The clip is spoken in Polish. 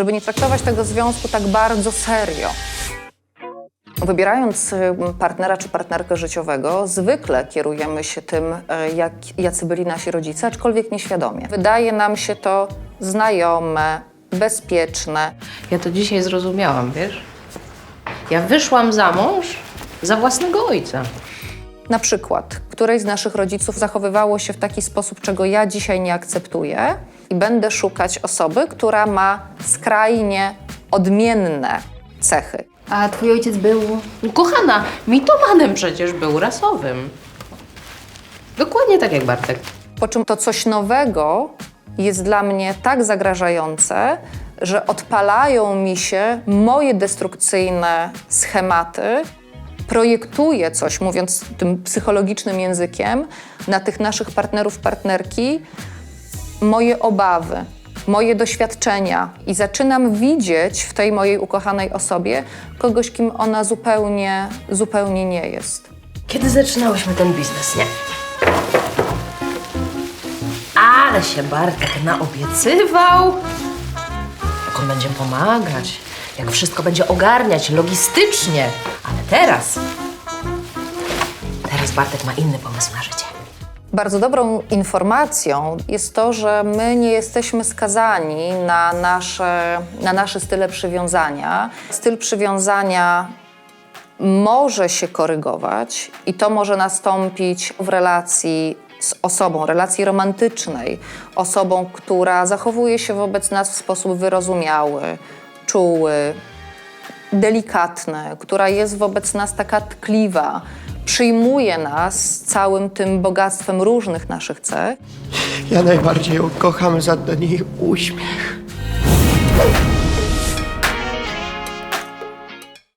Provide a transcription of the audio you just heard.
żeby nie traktować tego związku tak bardzo serio. Wybierając y, partnera czy partnerkę życiowego, zwykle kierujemy się tym, y, jak, jacy byli nasi rodzice, aczkolwiek nieświadomie. Wydaje nam się to znajome, bezpieczne. Ja to dzisiaj zrozumiałam, wiesz? Ja wyszłam za mąż za własnego ojca. Na przykład, któreś z naszych rodziców zachowywało się w taki sposób, czego ja dzisiaj nie akceptuję, i będę szukać osoby, która ma skrajnie odmienne cechy. A twój ojciec był... Kochana, mitomanem przecież był rasowym. Dokładnie tak jak Bartek. Po czym to coś nowego jest dla mnie tak zagrażające, że odpalają mi się moje destrukcyjne schematy. Projektuję coś, mówiąc tym psychologicznym językiem, na tych naszych partnerów, partnerki, moje obawy, moje doświadczenia i zaczynam widzieć w tej mojej ukochanej osobie kogoś, kim ona zupełnie, zupełnie nie jest. Kiedy zaczynałyśmy ten biznes, nie? Ale się Bartek naobiecywał. Jak on będzie pomagać, jak wszystko będzie ogarniać logistycznie. Ale teraz... Teraz Bartek ma inny pomysł na życie. Bardzo dobrą informacją jest to, że my nie jesteśmy skazani na nasze, na nasze style przywiązania. Styl przywiązania może się korygować i to może nastąpić w relacji z osobą, relacji romantycznej, osobą, która zachowuje się wobec nas w sposób wyrozumiały, czuły, delikatny, która jest wobec nas taka tkliwa, przyjmuje nas z całym tym bogactwem różnych naszych cech. Ja najbardziej ją kocham za ten jej uśmiech.